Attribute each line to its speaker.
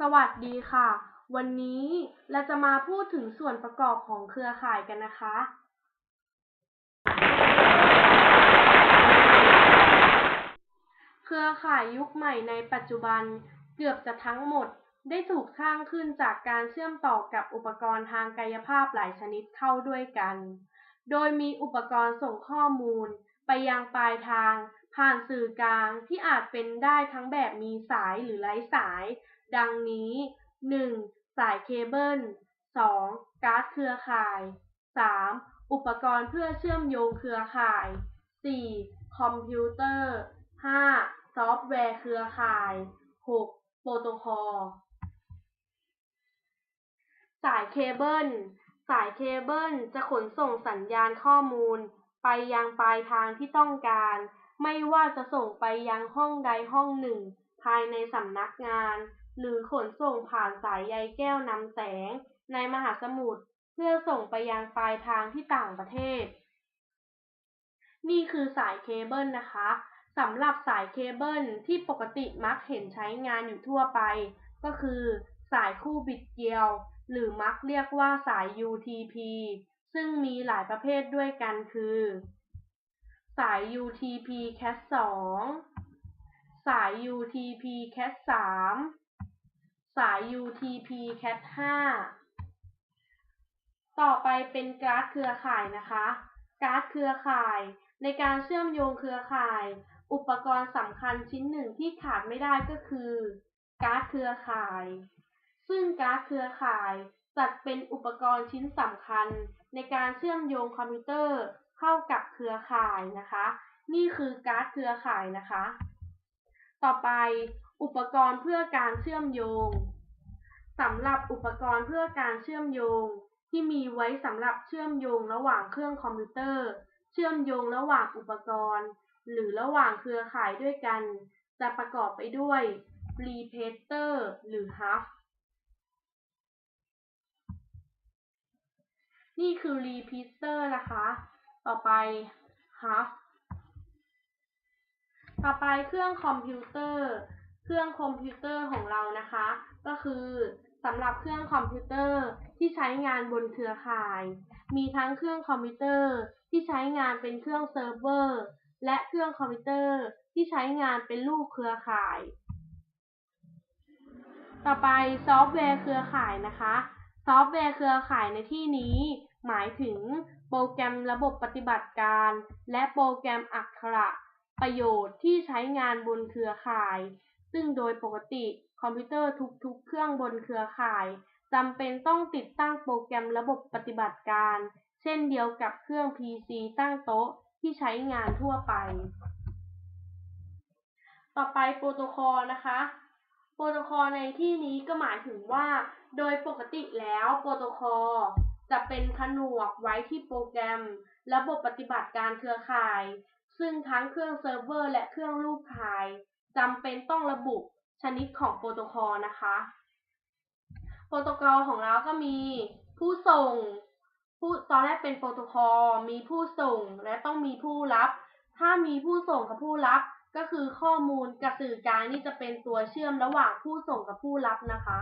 Speaker 1: สวัสดีค่ะ วันนี้เราจะมาพูดถึงส่วนประกอบของเครือข่ายกันนะคะ เครือข่ายยุคใหม่ในปัจจุบันเกือบจะทั้งหมดได้ถูกสร้างขึ้นจากการเชื่อมต่อกับอุปกรณ์ทางกายภาพหลายชนิดเข้าด้วยกัน โดยมีอุปกรณ์ส่งข้อมูลไปยังปลายทาง ผ่านสื่อกลางที่อาจเป็นได้ทั้งแบบมีสายหรือไร้สาย ดังนี้ 1. สายเคเบิล 2. การ์ดเครือข่าย 3. อุปกรณ์เพื่อเชื่อมโยงเครือข่าย 4. คอมพิวเตอร์ 5. ซอฟต์แวร์เครือข่าย 6. โปรโตคอล สายเคเบิล สายเคเบิลจะขนส่งสัญญาณข้อมูล ไปยังปลายทางที่ต้องการ ไม่ว่าจะส่งไปยังห้องใดห้องหนึ่ง ภายในสำนักงาน หรือขนส่งผ่านสายใยแก้วนำแสงในมหาสมุทรเพื่อส่งไปยังปลายทางที่ต่างประเทศ นี่คือสายเคเบิลนะคะสำหรับสายเคเบิลที่ปกติมักเห็นใช้งานอยู่ทั่วไป ก็คือสายคู่บิดเกลียว หรือมักเรียกว่าสาย UTP ซึ่งมีหลายประเภทด้วยกันคือ สาย UTP Cat 2 สาย UTP Cat 3 สาย UTP Cat 5 ต่อไปเป็นการ์ดเครือข่ายนะคะ การ์ดเครือข่าย ในการเชื่อมโยงเครือข่าย อุปกรณ์สำคัญชิ้นหนึ่งที่ขาดไม่ได้ก็คือ การ์ดเครือข่าย ซึ่งการ์ดเครือข่ายจัดเป็นอุปกรณ์ชิ้นสำคัญ ในการเชื่อมโยงคอมพิวเตอร์ เข้ากับเครือข่ายนะคะ นี่คือการ์ดเครือข่ายนะคะ ต่อไปอุปกรณ์เพื่อการเชื่อมโยงสำหรับอุปกรณ์เพื่อการเชื่อมโยง ที่มีไว้สำหรับเชื่อมโยงระหว่างเครื่องคอมพิวเตอร์ เชื่อมโยงระหว่างอุปกรณ์ หรือระหว่างเครือข่ายด้วยกัน จะประกอบไปด้วย repeater หรือ hub นี่คือ repeater นะคะ ต่อไป hub ต่อไปเครื่องคอมพิวเตอร์ เครื่องคอมพิวเตอร์ของเรานะคะ ก็คือสำหรับเครื่องคอมพิวเตอร์ที่ใช้งานบนเครือข่าย มีทั้งเครื่องคอมพิวเตอร์ที่ใช้งานเป็นเครื่องเซิร์ฟเวอร์ และเครื่องคอมพิวเตอร์ที่ใช้งานเป็นลูกเครือข่าย ต่อไปซอฟต์แวร์เครือข่ายนะคะ ซอฟต์แวร์เครือข่ายในที่นี้ หมายถึงโปรแกรมระบบปฏิบัติการ และโปรแกรมอักขระประโยชน์ที่ใช้งานบนเครือข่าย ซึ่งโดยปกติคอมพิวเตอร์ทุกๆ เครื่องบนเครือข่ายจำเป็นต้องติดตั้งโปรแกรมระบบปฏิบัติการ เช่นเดียวกับเครื่อง PC ตั้งโต๊ะที่ใช้งานทั่วไป ต่อไปโปรโตคอลนะคะ โปรโตคอลในที่นี้ก็หมายถึงว่า โดยปกติแล้วโปรโตคอล เป็นผนวกไว้ที่โปรแกรม ระบบปฏิบัติการเครือข่าย ซึ่งทั้งเครื่องเซิร์ฟเวอร์และเครื่องรูปถ่ายจำเป็นต้องระบุชนิดของโปรโตคอลนะคะ โปรโตคอลของเราก็มีผู้ส่ง ผู้ตอนแรกเป็นโปรโตคอลมีผู้ส่งและต้องมีผู้รับ ถ้ามีผู้ส่งกับผู้รับ ก็คือข้อมูลกับสื่อกลางนี่จะเป็นตัวเชื่อมระหว่างผู้ส่งกับผู้รับนะคะ